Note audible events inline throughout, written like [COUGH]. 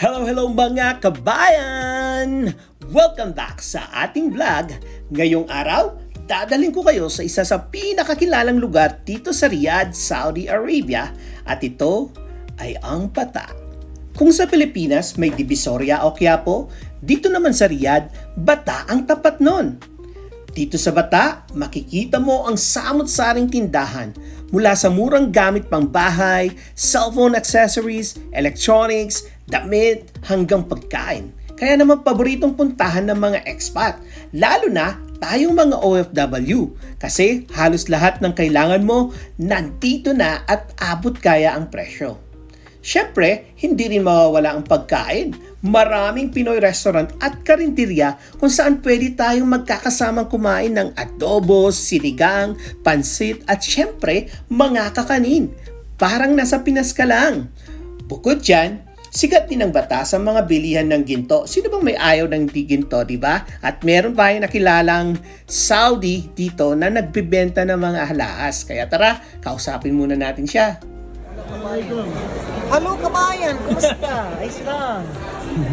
Hello, hello mga kabayan! Welcome back sa ating vlog. Ngayong araw, dadalhin ko kayo sa isa sa pinakakilalang lugar dito sa Riyadh, Saudi Arabia at ito ay ang Bata. Kung sa Pilipinas may Divisoria o Quiapo, dito naman sa Riyadh, Bata ang tapat nun. Dito sa Bata, makikita mo ang samot-saring tindahan mula sa murang gamit pang bahay, cellphone accessories, electronics, damit, hanggang pagkain. Kaya naman paboritong puntahan ng mga expat, lalo na tayong mga OFW kasi halos lahat ng kailangan mo nandito na at abot kaya ang presyo. Siyempre, hindi rin mawawala ang pagkain. Maraming Pinoy restaurant at karinderya kung saan pwede tayong magkakasamang kumain ng adobo, sinigang, pansit at siyempre mga kakanin. Parang nasa Pinas ka lang. Bukod dyan, sikat din ang bata sa mga bilihan ng ginto. Sino bang may ayaw ng di ginto, di ba? At meron pa yung nakilalang Saudi dito na nagbibenta ng mga halaas. Kaya tara, kausapin muna natin siya. Halo kabayan, kumusta? [LAUGHS] Ayos lang.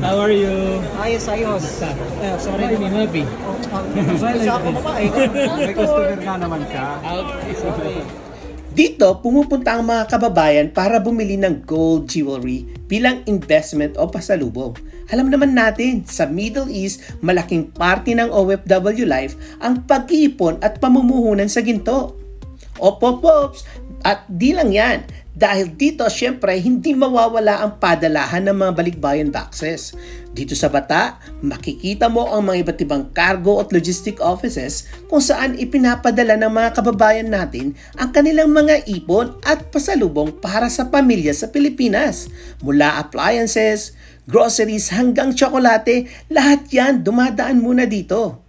How are you? Ayos, ayos. Eh, sorry [LAUGHS] Sorry, naman. Mabi. Isa ako babae. [LAUGHS] May customer nga naman ka. Dito, pumupunta ang mga kababayan para bumili ng gold jewelry bilang investment o pasalubong. Alam naman natin, sa Middle East, malaking parte ng OFW life ang pag-iipon at pamumuhunan sa ginto. Opo, pops! At di lang yan, dahil dito syempre hindi mawawala ang padalahan ng mga balikbayan boxes. Dito sa Bata, makikita mo ang mga iba't ibang cargo at logistic offices kung saan ipinapadala ng mga kababayan natin ang kanilang mga ipon at pasalubong para sa pamilya sa Pilipinas. Mula appliances, groceries hanggang tsokolate, lahat yan dumadaan muna dito.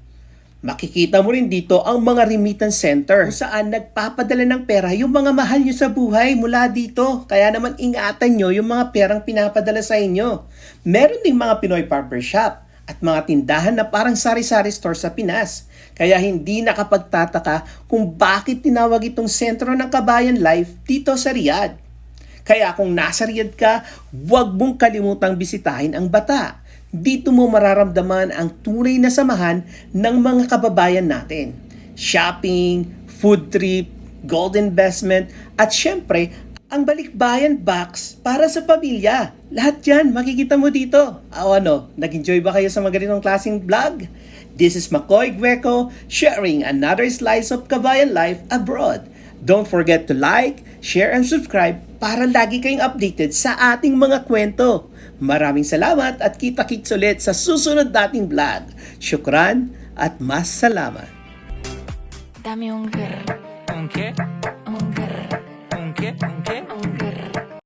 Makikita mo rin dito ang mga remittance center kung saan nagpapadala ng pera yung mga mahal nyo sa buhay mula dito. Kaya naman ingatan nyo yung mga perang pinapadala sa inyo. Meron ding mga Pinoy barber shop at mga tindahan na parang sari-sari store sa Pinas. Kaya hindi nakapagtataka kung bakit tinawag itong sentro ng kabayan life dito sa Riyadh. Kaya kung nasa Riyadh ka, huwag mong kalimutang bisitahin ang Bata. Dito mo mararamdaman ang tunay na samahan ng mga kababayan natin. Shopping, food trip, gold investment, at syempre, ang balikbayan box para sa pamilya. Lahat yan makikita mo dito. O ano, nag-enjoy ba kayo sa mga ganitong klaseng vlog? This is Makoy Gueco sharing another slice of Kabayan life abroad. Don't forget to like, share, and subscribe para lagi kayong updated sa ating mga kwento. Maraming salamat at kita-kits ulit sa susunod nating vlog. Syukran at mas salamat. Dame un grr. Un qué? Un grr.